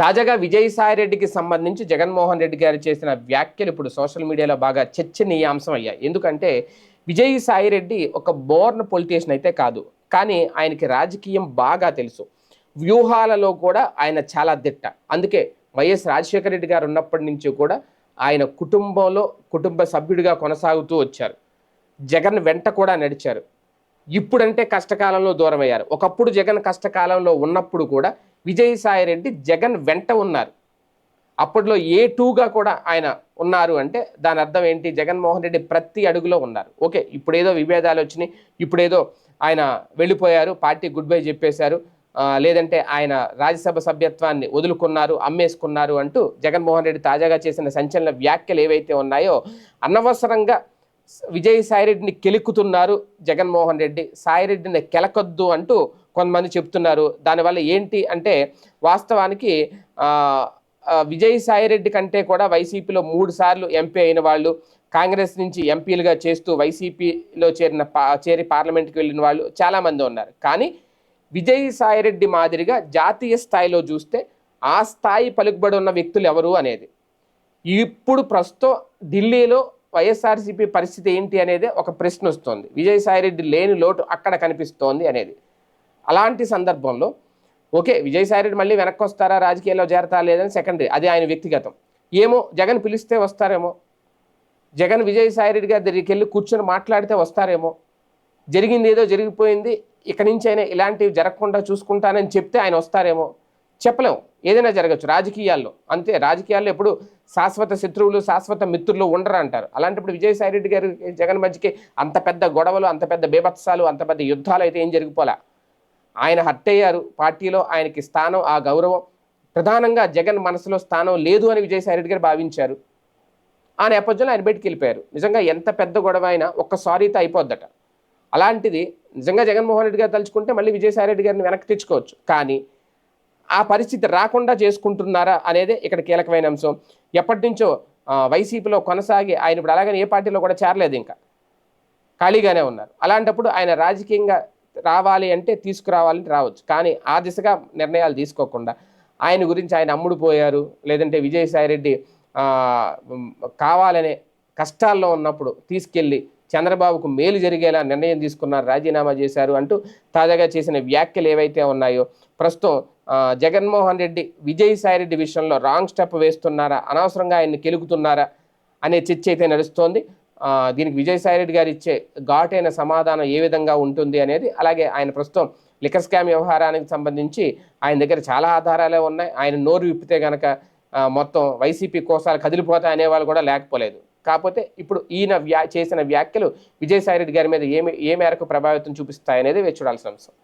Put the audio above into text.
తాజాగా విజయసాయిరెడ్డికి సంబంధించి జగన్మోహన్ రెడ్డి గారు చేసిన వ్యాఖ్యలు ఇప్పుడు సోషల్ మీడియాలో బాగా చర్చనీయాంశం అయ్యాయి. ఎందుకంటే విజయసాయిరెడ్డి ఒక బోర్న్ పొలిటీషియన్ అయితే కాదు కానీ ఆయనకి రాజకీయం బాగా తెలుసు. వ్యూహాలలో కూడా ఆయన చాలా దిట్ట. అందుకే వైఎస్ రాజశేఖర రెడ్డి గారు ఉన్నప్పటి నుంచి కూడా ఆయన కుటుంబంలో కుటుంబ సభ్యుడిగా కొనసాగుతూ వచ్చారు. జగన్ వెంట కూడా నడిచారు. ఇప్పుడంటే కష్టకాలంలో దూరం అయ్యారు ఒకప్పుడు జగన్ కష్టకాలంలో ఉన్నప్పుడు కూడా విజయసాయిరెడ్డి జగన్ వెంట ఉన్నారు. అప్పట్లో ఏ టూగా కూడా ఆయన ఉన్నారు అంటే దాని అర్థం ఏంటి? జగన్మోహన్ రెడ్డి ప్రతి అడుగులో ఉన్నారు. ఓకే ఇప్పుడేదో విభేదాలు వచ్చినాయి ఇప్పుడేదో ఆయన వెళ్ళిపోయారు పార్టీ గుడ్ బై చెప్పేశారు లేదంటే ఆయన రాజ్యసభ సభ్యత్వాన్ని వదులుకున్నారు అమ్మేసుకున్నారు అంటూ జగన్మోహన్ రెడ్డి తాజాగా చేసిన సంచలన వ్యాఖ్యలు ఏవైతే ఉన్నాయో అనవసరంగా విజయ్ సాయిరెడ్డిని కెలుకుతున్నారు జగన్మోహన్ రెడ్డి. సాయిరెడ్డిని కెలకొద్దు అంటూ కొంతమంది చెప్తున్నారు. దానివల్ల ఏంటి అంటే వాస్తవానికి విజయ్ సాయిరెడ్డి కంటే కూడా వైసీపీలో మూడు సార్లు ఎంపీ అయిన వాళ్ళు కాంగ్రెస్ నుంచి ఎంపీలుగా చేస్తూ వైసీపీలో చేరిన పా చేరి పార్లమెంట్కి వెళ్ళిన వాళ్ళు చాలామంది ఉన్నారు. కానీ విజయ్ సాయిరెడ్డి మాదిరిగా జాతీయ స్థాయిలో చూస్తే ఆ స్థాయి పలుకుబడి ఉన్న వ్యక్తులు ఎవరు అనేది. ఇప్పుడు ప్రస్తుతం ఢిల్లీలో వైఎస్ఆర్సీపీ పరిస్థితి ఏంటి అనేది ఒక ప్రశ్న వస్తుంది. విజయసాయిరెడ్డి లేని లోటు అక్కడ కనిపిస్తోంది అనేది. అలాంటి సందర్భంలో ఓకే విజయసాయిరెడ్డి మళ్ళీ వెనక్కి వస్తారా రాజకీయాల్లో చేరతా లేదని సెకండరీ అది ఆయన వ్యక్తిగతం. ఏమో జగన్ పిలిస్తే వస్తారేమో? జగన్ విజయసాయిరెడ్డి గారి దగ్గరికి వెళ్ళి కూర్చొని మాట్లాడితే వస్తారేమో? జరిగింది ఏదో జరిగిపోయింది ఇక నుంచి అయినా ఇలాంటివి జరగకుండా చూసుకుంటానని చెప్తే ఆయన వస్తారేమో? చెప్పలేం ఏదైనా జరగచ్చు. రాజకీయాల్లో. అంతే. రాజకీయాల్లో ఎప్పుడు శాశ్వత శత్రువులు శాశ్వత మిత్రులు ఉండరు అంటారు. అలాంటప్పుడు విజయసాయి రెడ్డి గారు జగన్ మధ్యకి అంత పెద్ద గొడవలు అంత పెద్ద బీభత్సాలు అంత పెద్ద యుద్ధాలు అయితే ఏం జరిగిపోలే. ఆయన హత్యయ్యారు అయ్యారు పార్టీలో ఆయనకి స్థానం ఆ గౌరవం ప్రధానంగా జగన్ మనసులో స్థానం లేదు అని విజయసాయి రెడ్డి గారు భావించారు. ఆ నేపథ్యంలో ఆయన బయటికి వెళ్ళిపోయారు. నిజంగా ఎంత పెద్ద గొడవ అయినా ఒక్కసారితో అయిపోద్దట. అలాంటిది నిజంగా జగన్మోహన్ రెడ్డి గారు తలుచుకుంటే మళ్ళీ విజయసాయి రెడ్డి గారిని వెనక్కి తెచ్చుకోవచ్చు. కానీ ఆ పరిస్థితి రాకుండా చేసుకుంటున్నారా అనేది ఇక్కడ కీలకమైన అంశం. ఎప్పటి నుంచో వైసీపీలో కొనసాగి ఆయన ఇప్పుడు అలాగని ఏ పార్టీలో కూడా చేరలేదు ఇంకా. ఖాళీగానే ఉన్నారు. అలాంటప్పుడు ఆయన రాజకీయంగా రావాలి అంటే తీసుకురావాలని రావచ్చు. కానీ ఆ దిశగా నిర్ణయాలు తీసుకోకుండా ఆయన గురించి ఆయన అమ్ముడు పోయారు. లేదంటే విజయసాయిరెడ్డి కావాలనే కష్టాల్లో ఉన్నప్పుడు తీసుకెళ్ళి చంద్రబాబుకు మేలు జరిగేలా నిర్ణయం తీసుకున్నారు రాజీనామా చేశారు అంటూ తాజాగా చేసిన వ్యాఖ్యలు ఏవైతే ఉన్నాయో ప్రస్తుతం జగన్మోహన్ రెడ్డి విజయసాయిరెడ్డి విషయంలో రాంగ్ స్టెప్ వేస్తున్నారా అనవసరంగా ఆయన్ని కెలుకుతున్నారా అనే చర్చ అయితే నడుస్తోంది. దీనికి విజయసాయి రెడ్డి గారు ఇచ్చే ఘాటైన సమాధానం ఏ విధంగా ఉంటుంది అనేది అలాగే ఆయన ప్రస్తుతం లిఖర్ స్కామ్ వ్యవహారానికి సంబంధించి ఆయన దగ్గర చాలా ఆధారాలే ఉన్నాయి. ఆయన నోరు విప్పితే గనక మొత్తం వైసీపీ కోసాలు కదిలిపోతాయి అనేవాళ్ళు కూడా లేకపోలేదు. కాకపోతే ఇప్పుడు ఈయన వ్యా చేసిన వ్యాఖ్యలు విజయసాయిరెడ్డి గారి మీద ఏమి ఏ మేరకు ప్రభావితం చూపిస్తాయనేది వేచి చూడాల్సిన అంశం.